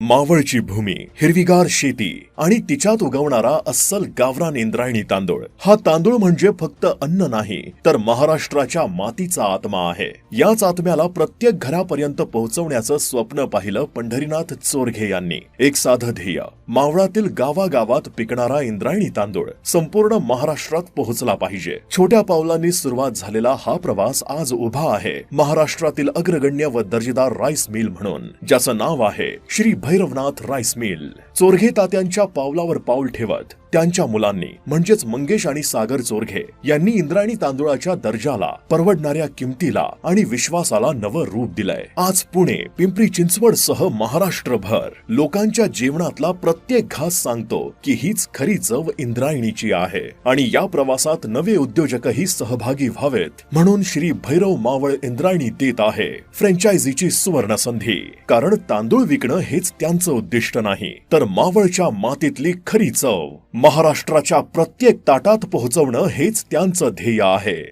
मावळची भूमी हिरवीगार शेती आणि तिच्यात उगवणारा अस्सल गावरान इंद्रायणी तांदूळ. हा तांदूळ म्हणजे फक्त अन्न नाही तर महाराष्ट्राच्या मातीचा आत्मा आहे. याच आत्म्याला प्रत्येक घरापर्यंत पोहोचवण्याचं स्वप्न पाहिलं पंढरीनाथ चोरघे यांनी. एक साधं ध्येय मावळातील गावागावात पिकणारा इंद्रायणी तांदूळ संपूर्ण महाराष्ट्रात पोहोचला पाहिजे. छोट्या पावलांनी सुरुवात झालेला हा प्रवास आज उभा आहे. महाराष्ट्रातील अग्रगण्य व दर्जेदार राईस मिल म्हणून ज्याचं नाव आहे श्री भैरवनाथ राईस मिल. चोरघे तात्यांच्या पावलावर पाऊल ठेवत त्यांच्या मुलांनी म्हणजेच मंगेश आणि सागर चोरघे यांनी इंद्रायणी तांदूळाच्या दर्जाला परवडणाऱ्या किमतीला आणि विश्वासाला नवं रूप दिलंय. आज पुणे पिंपरी चिंचवड सह महाराष्ट्रभर लोकांच्या जीवनातला प्रत्येक घास सांगतो की हीच खरी चव इंद्रायणीची आहे. आणि या प्रवासात नवे उद्योजकही सहभागी व्हावेत म्हणून श्री भैरव मावळ इंद्रायणी देत आहे फ्रँचायझीची सुवर्ण संधी कारण तांदूळ विकणं हेच त्यांचं उद्दिष्ट नाही तर मावळच्या मातीतली खरी चव. महाराष्ट्राच्या प्रत्येक ताटात पोहोचवणं हेच त्यांचं ध्येय आहे.